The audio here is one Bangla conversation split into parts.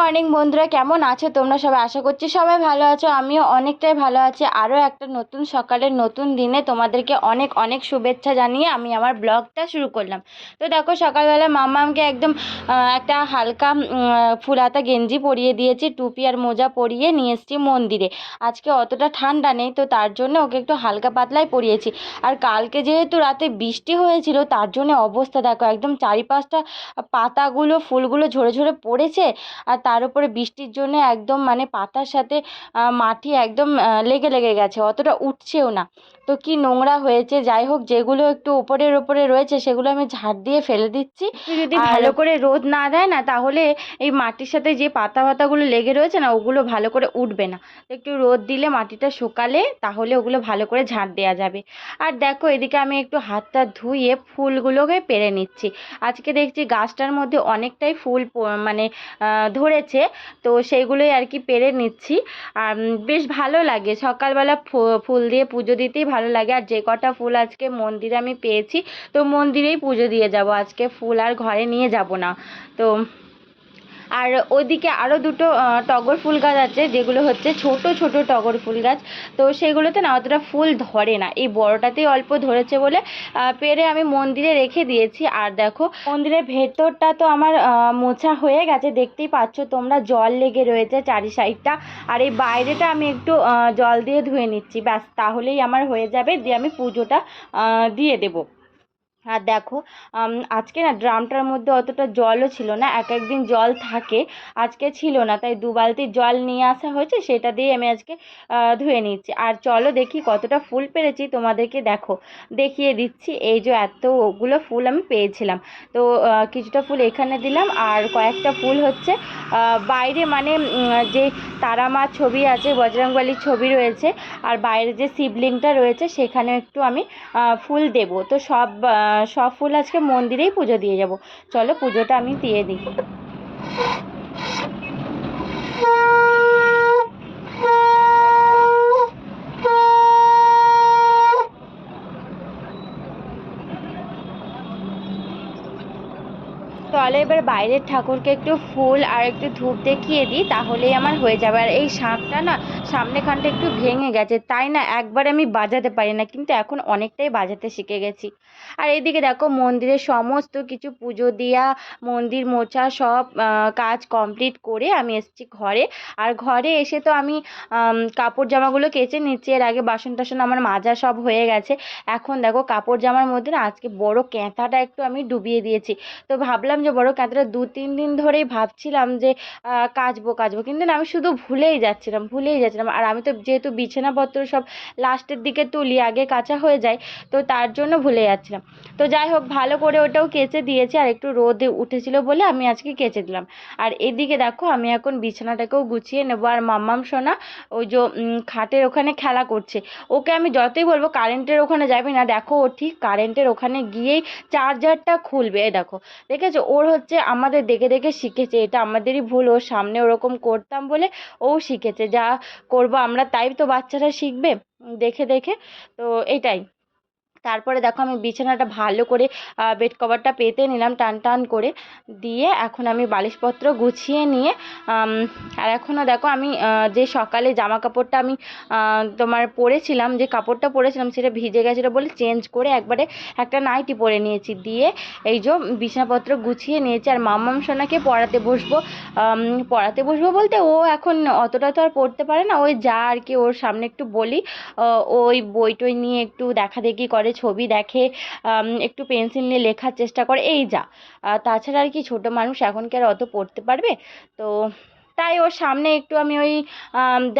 মর্নিং বন্ধুরা কেমন আছো তোমরা সবাই? আশা করছি সবাই ভালো আছো আমিও অনেকটাই ভালো আছি। আরও একটা নতুন সকালের নতুন দিনে তোমাদেরকে অনেক অনেক শুভেচ্ছা জানিয়ে আমি আমার ব্লগটা শুরু করলাম। তো দেখো সকালবেলা মামামকে একদম একটা হালকা উম, ফুল হাতা গেঞ্জি পরিয়ে দিয়েছি টুপি আর মোজা পরিয়ে নিয়ে এসেছি মন্দিরে। আজকে অতটা ঠান্ডা নেই তো তার জন্য ওকে একটু হালকা পাতলাই পরিয়েছি। আর কালকে যেহেতু রাতে বৃষ্টি হয়েছিল তার জন্য অবস্থা দেখো একদম চারিপাশটা পাতাগুলো ফুলগুলো ঝরে ঝরে পড়েছে। আর তার উপরে বৃষ্টির জন্য একদম মানে পাতার সাথে মাটি একদম লেগে লেগে গেছে অতটা উঠছেও না। তো কি নোংরা হয়েছে যাই হোক যেগুলো একটু উপরের উপরে রয়েছে সেগুলো আমি ঝাড় দিয়ে ফেলে দিচ্ছি। যদি ভালো করে রোদ না দেয় না তাহলে এই মাটির সাথে যে পাতা পাতাগুলো লেগে রয়েছে না ওগুলো ভালো করে উঠবে না। একটু রোদ দিলে মাটিটা শুকালে তাহলে ওগুলো ভালো করে ঝাড় দেওয়া যাবে। আর দেখো এদিকে আমি একটু হাতটা ধুয়ে ফুলগুলোকে পেরে নিচ্ছি। আজকে দেখছি গাছটার মধ্যে অনেকটাই ফুল মানে আহ, ধরেছে তো সেইগুলোই আর কি পেরে নিচ্ছি। আর বেশ ভালো লাগে। সকালবেলা ফুল দিয়ে পুজো দিতেই ভালো লাগে। আর যে কটা ফুল আজকে মন্দিরে আমি পেয়েছি, তো মন্দিরেই পুজো দিয়ে যাব। আজকে ফুল আর ঘরে নিয়ে যাব না। তো আর ওইদিকে আরও দুটো টগর ফুল গাছ আছে, যেগুলো হচ্ছে ছোট ছোট টগর ফুল গাছ। তো সেগুলোতে না অতটা ফুল ধরে না। এই বড়টাতেই অল্প ধরেছে বলে পেরে আমি মন্দিরে রেখে দিয়েছি। আর দেখো, মন্দিরের ভেতরটা তো আমার মোছা হয়ে গেছে। দেখতেই পাচ্ছ তোমরা, জল লেগে রয়েছে চারি সাইডটা আর এই বাইরেটা আমি একটু জল দিয়ে ধুয়ে নিচ্ছি। ব্যাস, তাহলেই আমার হয়ে যাবে। দিয়ে আমি পুজোটা দিয়ে দেবো। আর দেখো আজকে না ড্রামটার মধ্যে অতটা জলও ছিল না, এক একদিন জল থাকে, আজকে ছিল না, তাই দু বালতি জল নিয়ে আসা হয়েছে, সেটা দিয়ে আমি আজকে ধুয়ে নিচ্ছি। আর চলো দেখি কতটা ফুল পেরেছি, তোমাদেরকে দেখো, দেখিয়ে দিচ্ছি, এই যে এতগুলো ফুল আমি পেয়েছিলাম। তো কিছুটা ফুল এখানে দিলাম, আর কয়েকটা ফুল হচ্ছে বাইরে মানে যে তারা মার ছবি আছে, বজরংবলীর ছবি রয়েছে, আর বাইরে যে শিবলিংটা রয়েছে সেখানে একটু আমি ফুল দেব। তো সব সব ফুল আজকে মন্দিরেই পুজো দিয়ে যাব। চলো পুজোটা আমি দিয়ে দিই। চলো এবার বাইরের ঠাকুরকে একটু ফুল আর একটু ধূপ দেখিয়ে দিই, তাহলেই আমার হয়ে যাবে। আর এই শাঁখটা না সামনেখানটা একটু ভেঙে গেছে, তাই না একবার আমি বাজাতে পারি না, কিন্তু এখন অনেকটাই বাজাতে শিখে গেছি। আর এইদিকে দেখো মন্দিরের সমস্ত কিছু পুজো দেওয়া মন্দির মোছা সব কাজ কমপ্লিট করে আমি এসেছি ঘরে। আর ঘরে এসে তো আমি, কাপড় জামাগুলো কেচে নিচ্ছি, এর আগে বাসন টাসন আমার মাজা সব হয়ে গেছে। এখন দেখো কাপড় জামার মধ্যে না আজকে বড় ক্যাঁথাটা একটু আমি ডুবিয়ে দিয়েছি। তো ভাবলাম যে বড় কাঁথাটা দু, তিন দিন ধরেই ভাবছিলাম যে কাচবো কাচবো। কিন্তু না, আমি শুধু ভুলেই যাচ্ছিলাম ভুলেই যাচ্ছিলাম। আর আমি তো যেহেতু বিছানাপত্র সব লাস্টের দিকে তুলি, আগে কাচা হয়ে যায়, তো তার জন্য ভুলে যাচ্ছিলাম। তো যাই হোক, ভালো করে ওটাও কেচে দিয়েছি, আর একটু রোদে উঠেছিল বলে আমি আজকে কেচে দিলাম। আর এদিকে দেখো, আমি এখন বিছানাটাকেও গুছিয়ে নেব। আর মাম্মাম সোনা, ওই যে খাটের ওখানে খেলা করছে। ওকে আমি যতই বলব, কারেন্টের ওখানে যাবি না, দেখো ও ঠিক কারেন্টের ওখানে গিয়েই চার্জারটা খুলবে। এই দেখো, দেখেছ? ওর হচ্ছে আমাদের দেখে দেখে শিখেছে, এটা আমাদেরই ভুল ও সামনে ওরকম করতাম বলে ও শিখেছে, যা করব আমরা তাই তো বাচ্চারা শিখবে, দেখে দেখে, তো এটাই। তারপরে দেখো আমি বিছানাটা ভালো করে বেড কভারটা পেতে নিলাম টান টান করে। দিয়ে এখন আমি বালিশপত্র গুছিয়ে নিয়ে আর এখনও দেখো আমি যে সকালে জামা কাপড়টা আমি তোমার পরেছিলাম, যে কাপড়টা পরেছিলাম সেটা ভিজে গেছিল বলে চেঞ্জ করে একবারে একটা নাইটি পরে নিয়েছি। দিয়ে এই যে বিছানাপত্র গুছিয়ে নিয়েছি, আর মাম্মাম সোনাকে পড়াতে বসবো পড়াতে বসবো বলতে ও এখন অতটা তো আর পড়তে পারে না। ওই যা আর কি ওর সামনে একটু বলি ওই বই টই নিয়ে একটু দেখাদেখি করে ছবি দেখে একটু পেন্সিল নিয়ে লেখার চেষ্টা করে, এই যা। তাছাড়া আর কি ছোটো মানুষ এখনকার অত পড়তে পারবে? তো তাই ওর সামনে একটু আমি ওই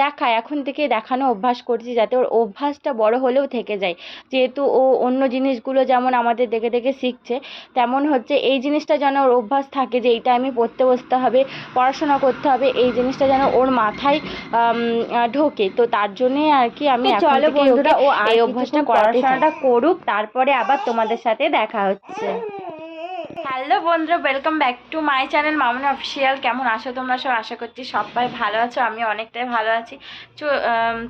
দেখাই। এখন থেকে দেখানো অভ্যাস করছি যাতে ওর অভ্যাসটা বড় হলেও থেকে যায়। যেহেতু ও অন্য জিনিসগুলো যেমন আমাদের দেখে দেখে শিখছে তেমন হচ্ছে এই জিনিসটা যেন ওর অভ্যাস থাকে যে এই আমি পড়তে বসতে হবে পড়াশোনা করতে হবে এই জিনিসটা যেন ওর মাথায় ঢোকে। তো তার জন্যই আর কি আমি চলো বন্ধুরা, ও এই অভ্যাসটা পড়াশোনাটা করুক তারপরে আবার তোমাদের সাথে দেখা হচ্ছে। হ্যালো বন্ধুরা welcome back to my channel Mamun official কেমন আছো তোমরা সব? আশা করছি সবাই ভালো আছো আমি অনেকটাই ভালো আছি।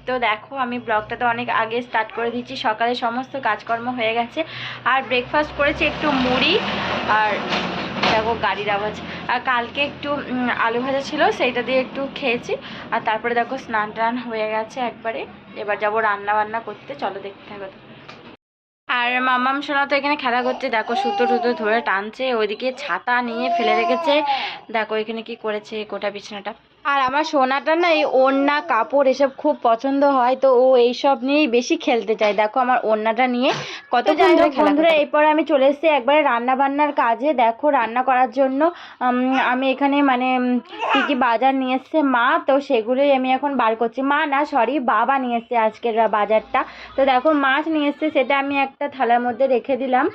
তো দেখো, আমি ব্লগটা তো অনেক আগে স্টার্ট করে দিচ্ছি সকালে সমস্ত কাজকর্ম হয়ে গেছে। আর ব্রেকফাস্ট করেছি একটু মুড়ি আর দেখো গাড়ির আওয়াজ। আর কালকে একটু আলু ভাজা ছিল, সেইটা দিয়ে একটু খেয়েছি। আর তারপরে দেখো স্নান টান হয়ে গেছে একবারে। এবার যাব রান্না বান্না করতে, চলো দেখতে থাকো। তো। আর মাম্মাম সোনা তো এখানে খেলা করছে, দেখো সুতো টুতো ধরে টানছে, ওইদিকে ছাতা নিয়ে ফেলে রেখেছে। দেখো এখানে কি করেছে গোটা বিছানাটা। আর আমার সোনাটা না এই ওড়না কাপড় এসব খুব পছন্দ হয় তো ও এইসব নিয়েই বেশি খেলতে চায়। দেখো আমার ওড়নাটা নিয়ে কত বন্ধুরা এরপর আমি চলে এসেছি একবারে রান্না বান্নার কাজে। দেখো রান্না করার জন্য আমি এখানে মানে কি কি বাজার নিয়ে এসছে মা তো সেগুলোই আমি এখন বার করছি। মা না সরি বাবা নিয়ে এসছে আজকের বাজারটা। তো দেখো মাছ নিয়ে এসছে সেটা আমি একটা থালার মধ্যে রেখে দিলাম।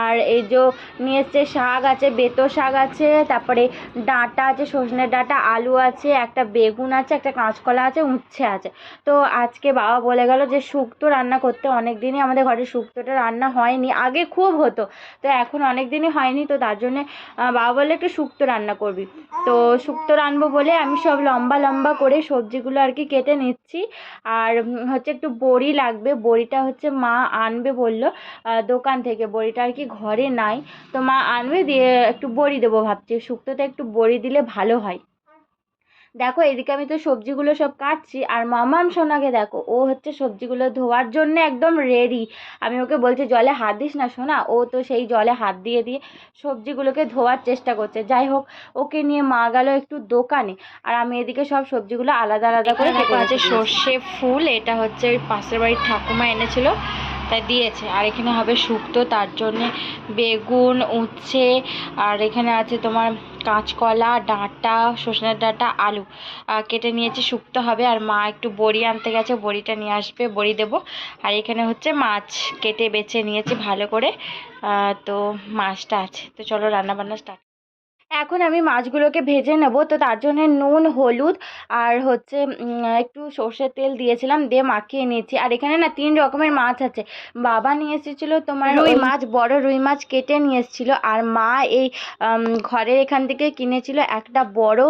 আর এই যে নিয়ে এসছে শাক আছে বেতো শাক আছে তারপরে ডাঁটা আছে সজনের ডাঁটা আলু আছে একটা বেগুন আছে, একটা কাঁচকলা আছে, উচ্ছে আছে। তো আজকে বাবা বলে গেল যে শুক্তো রান্না করতে অনেক দিনই আমাদের ঘরে শুক্তোটা রান্না হয়নি, আগে খুব হতো। তো এখন অনেক দিনই হয়নি, তো তার জন্যে বাবা বললে একটু শুক্তো রান্না করবি। তো শুক্তো রানবো বলে আমি সব লম্বা লম্বা করে সবজিগুলো আর কি কেটে নিচ্ছি। আর হচ্ছে একটু বড়ি লাগবে, বড়িটা হচ্ছে মা আনবে বলল দোকান থেকে। বড়িটা আর কি ঘরে নাই। তো মা আনবে, দিয়ে একটু বড়ি দেবো ভাবছি। শুক্তোতে একটু বড়ি দিলে ভালো হয়। দেখো এদিকে আমি তো সবজিগুলো সব কাটছি আর মামাম সোনাকে দেখো ও হচ্ছে সবজিগুলো ধোয়ার জন্য একদম রেডি আমি ওকে বলছি জলে হাত দিস না সোনা। ও তো সেই জলে হাত দিয়ে দিয়ে সবজিগুলোকে ধোয়ার চেষ্টা করছে। যাই হোক ওকে নিয়ে মা গেল একটু দোকানে আর আমি এদিকে সব সবজিগুলো আলাদা আলাদা করে কেটে আছে সর্ষে ফুল এটা হচ্ছে ওই পাশের বাড়ির ঠাকুমা এনেছিল। তাই দিয়েছে। আর এখানে হবে শুক্তো, তার জন্যে বেগুন, উচ্ছে, আর এখানে আছে তোমার কাঁচকলা, ডাঁটা সজনের ডাঁটা, আলু। কেটে নিয়েছি, শুক্তো হবে। আর মা একটু বড়ি আনতে গেছে, বড়িটা নিয়ে আসবে, বড়ি দেবো। আর এখানে হচ্ছে মাছ কেটে বেছে নিয়েছি ভালো করে। তো মাছটা আছে। তো চলো রান্না বান্না স্টার্ট এখন আমি মাছগুলোকে ভেজে নেব। তো তার জন্য নুন হলুদ আর হচ্ছে একটু সর্ষের তেল দিয়েছিলাম দিয়ে মাখিয়ে নিয়েছি। আর এখানে না তিন রকমের মাছ আছে। বাবা নিয়ে এসেছিল তোমার রুই মাছ। বড় রুই মাছ কেটে নিয়ে এসেছিল। আর মা এই ঘরের এখান থেকে কিনেছিল একটা বড়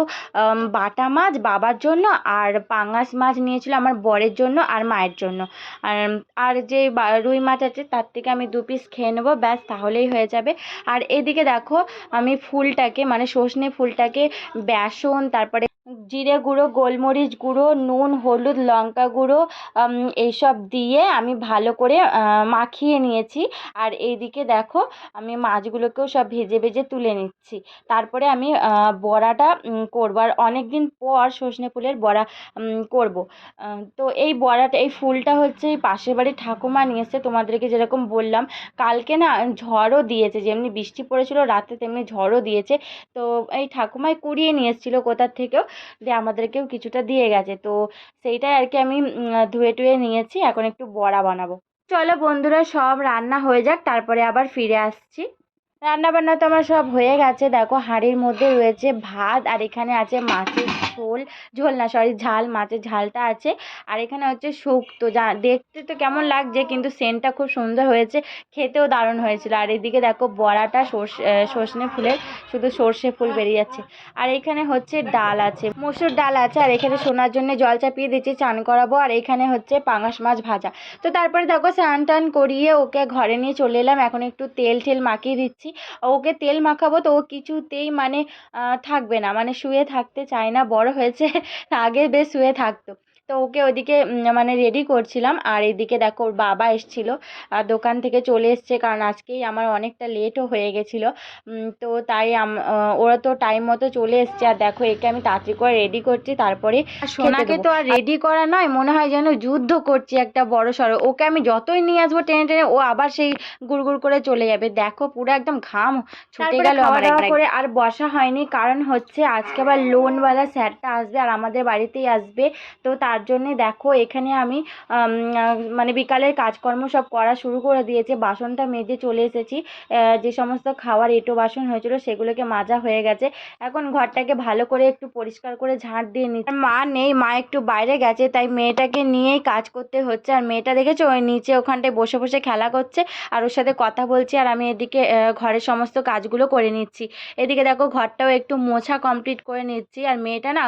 বাটা মাছ বাবার জন্য আর পাঙাশ মাছ নিয়েছিল আমার বরের জন্য আর মায়ের জন্য। আর আর যে বা- রুই মাছ আছে তার থেকে আমি দু পিস খেয়ে নেব। ব্যাস তাহলেই হয়ে যাবে। আর এদিকে দেখো আমি ফুলটাকে মানে সজনে ফুলটাকে বেসন তারপরে জিরে গুঁড়ো, গোলমরিচ গুঁড়ো, নুন, হলুদ, লঙ্কা গুঁড়ো এইসব দিয়ে আমি ভালো করে মাখিয়ে নিয়েছি। আর এইদিকে দেখো, আমি মাছগুলোকেও সব ভেজে ভেজে তুলে নিচ্ছি। তারপরে আমি বড়াটা করব। আর অনেক দিন পর সজনে ফুলের বড়া করব। তো এই বড়াটা, এই ফুলটা হচ্ছে এই পাশের বাড়ির ঠাকুমা নিয়ে এসছে। তোমাদেরকে যেরকম বললাম, কালকে না, ঝড়ও দিয়েছে, যেমনি বৃষ্টি পড়েছিল, রাতে তেমনি ঝড়ও দিয়েছে। তো এই ঠাকুমাই কুড়িয়ে নিয়ে এসেছিল কোথার থেকেও। দিয়ে আমাদেরকেও কিছুটা দিয়ে গেছে। তো সেইটাই আর কি আমি ধুয়ে টুয়ে নিয়েছি। এখন একটু বড়া বানাবো। চলো বন্ধুরা, সব রান্না হয়ে যাক, তারপরে আবার ফিরে আসছি। রান্না বান্না তো আমার সব হয়ে গেছে। দেখো, হাঁড়ির মধ্যে রয়েছে ভাত, আর এখানে আছে মাছের ঝোল ঝোল না সরি, ঝাল, মাছের ঝালটা আছে। আর এখানে হচ্ছে শুক্তো, যা দেখতে তো কেমন লাগছে, কিন্তু সেন্টটা খুব সুন্দর হয়েছে, খেতেও দারুণ হয়েছিল। আর এদিকে দেখো বড়াটা সর্ষে সর্ষে ফুলের, শুধু সর্ষে ফুল বেরিয়ে যাচ্ছে। আর এখানে হচ্ছে ডাল আছে, মসুর ডাল আছে, আর এখানে সোনার জন্য জল চাপিয়ে দিচ্ছি চান করাবো। আর এখানে হচ্ছে পাঙাশ মাছ ভাজা। তো তারপরে দেখো স্নান টান করিয়ে ওকে ঘরে নিয়ে চলে এলাম। এখন একটু তেল ঠেল মাখিয়ে দিচ্ছি। ওকে তেল মাখাবো তো ও কিছুতেই মানে থাকবে না মানে শুয়ে থাকতে চায় না বড় হয়েছে আগে বেশ শুয়ে থাকতো। তো ওকে ওদিকে মানে রেডি করছিলাম। আর এদিকে দেখো ওর বাবা এসছিল আর দোকান থেকে চলে এসছে কারণ আজকেই আমার অনেকটা লেটও হয়ে গেছিল। তো তাই আম- ওরা তো টাইম মতো চলে এসছে। আর দেখো একে আমি তাড়াতাড়ি করে রেডি করছি তারপরে সোনাকে তো আর রেডি করা নয় মনে হয় যেন যুদ্ধ করছি একটা বড় সড়ো। ওকে আমি যতই নিয়ে আসব টেনে টেনে ও আবার সেই গুড়গুড় করে চলে যাবে। দেখো পুরো একদম ঘাম ছুটে গেল করে আর বসা হয়নি কারণ হচ্ছে আজকে আবার লোনওয়ালা স্যারটা আসবে আর আমাদের বাড়িতেই আসবে। তো তার জন্যে দেখো এখানে আমি মানে বিকালের কাজকর্ম সব করা শুরু করে দিয়েছে, বাসনটা মেজে চলে এসেছি যে সমস্ত খাওয়ার এঁটো বাসন হয়েছিল সেগুলোকে মাজা হয়ে গেছে, এখন ঘরটাকে ভালো করে একটু পরিষ্কার করে ঝাঁট দিয়ে নিচ্ছি। মা নেই, মা একটু বাইরে গেছে, তাই মেয়েটাকে নিয়েই কাজ করতে হচ্ছে, আর মেয়েটা দেখেছ ওই নিচে ওখানটায় বসে বসে খেলা করছে, আর ওর সাথে কথা বলছি, আর আমি এদিকে ঘরের সমস্ত কাজগুলো করে নিচ্ছি। এদিকে দেখো ঘরটাও একটু মোছা কমপ্লিট করে নিচ্ছি, আর মেয়েটা না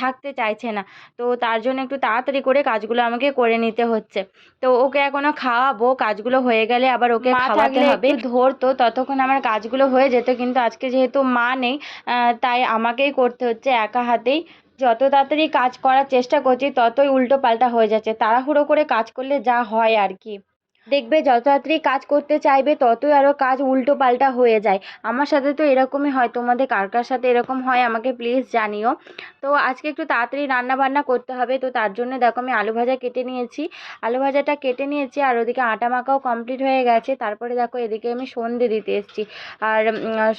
থাকতে চাইছে না, তো তার জন্য একটু তাড়াতাড়ি করে কাজগুলো আমাকে করে নিতে হচ্ছে। তো ওকে এখনও খাওয়াবো কাজগুলো হয়ে গেলে আবার ওকে খাওয়াতে হবে। ধরতো ততক্ষণ আমার কাজগুলো হয়ে যেত কিন্তু আজকে যেহেতু মা নেই আহ, তাই আমাকেই করতে হচ্ছে একা হাতেই। যত তাড়াতাড়ি কাজ করার চেষ্টা করছি ততই উল্টো পাল্টা হয়ে যাচ্ছে। তাড়াহুড়ো করে কাজ করলে যা হয় আর কি। দেখবে যত তাড়াতাড়ি কাজ করতে চাইবে, ততই আরও কাজ উল্টো পাল্টা হয়ে যায়। আমার সাথে তো এরকমই হয়, তোমাদের কার কার সাথে এরকম হয় আমাকে প্লিজ জানিও। তো আজকে একটু তাড়াতাড়ি রান্না বান্না করতে হবে, তো তার জন্য দেখো আমি আলু ভাজা কেটে নিয়েছি। আলু ভাজাটা কেটে নিয়েছি আর ওদিকে আটা মাখাও কমপ্লিট হয়ে গেছে। তারপরে দেখো এদিকে আমি সন্ধে দিতে এসেছি। আর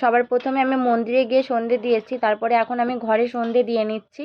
সবার প্রথমে আমি মন্দিরে গিয়ে সন্ধে দিয়ে এসেছি। তারপরে এখন আমি ঘরে সন্ধে দিয়ে নিচ্ছি।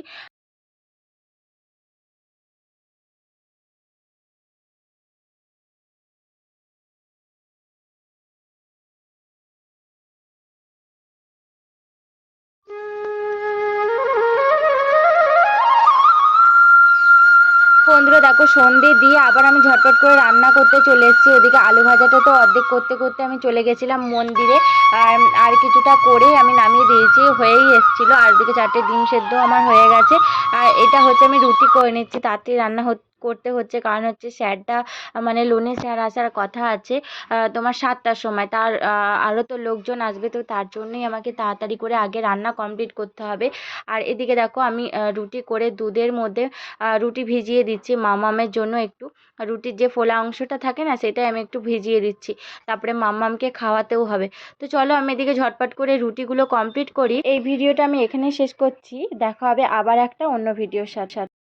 সন্ধে দিয়ে আবার আমি ঝটপট করে রান্না করতে চলে এসেছি। ওদিকে আলু ভাজাটা তো অর্ধেক করতে করতে আমি চলে গেছিলাম মন্দিরে। আর আর কিছুটা করে আমি নামিয়ে দিয়েছি, হয়েই এসেছিল। আর ওদিকে চারটে ডিম সেদ্ধ আমার হয়ে গেছে। আর এটা হচ্ছে আমি রুটি করে নিচ্ছি, তাড়াতাড়ি রান্না হত- করতে হচ্ছে। কারণ হচ্ছে স্যারটা মানে লোনে স্যার আসার কথা আছে। তোমার সাতটার সময়। তার আরও তো লোকজন আসবে, তো তার জন্যই আমাকে তাড়াতাড়ি করে আগে রান্না কমপ্লিট করতে হবে। আর এদিকে দেখো আমি রুটি করে দুধের মধ্যে রুটি ভিজিয়ে দিচ্ছি মামামের জন্য একটু। রুটির যে ফোলা অংশটা থাকে না, সেটাই আমি একটু ভিজিয়ে দিচ্ছি। তারপরে মাম্মামকে খাওয়াতেও হবে। তো চলো আমি এদিকে ঝটপট করে রুটিগুলো কমপ্লিট করি। এই ভিডিওটা আমি এখানেই শেষ করছি। দেখা হবে আবার একটা অন্য ভিডিওর সাথে।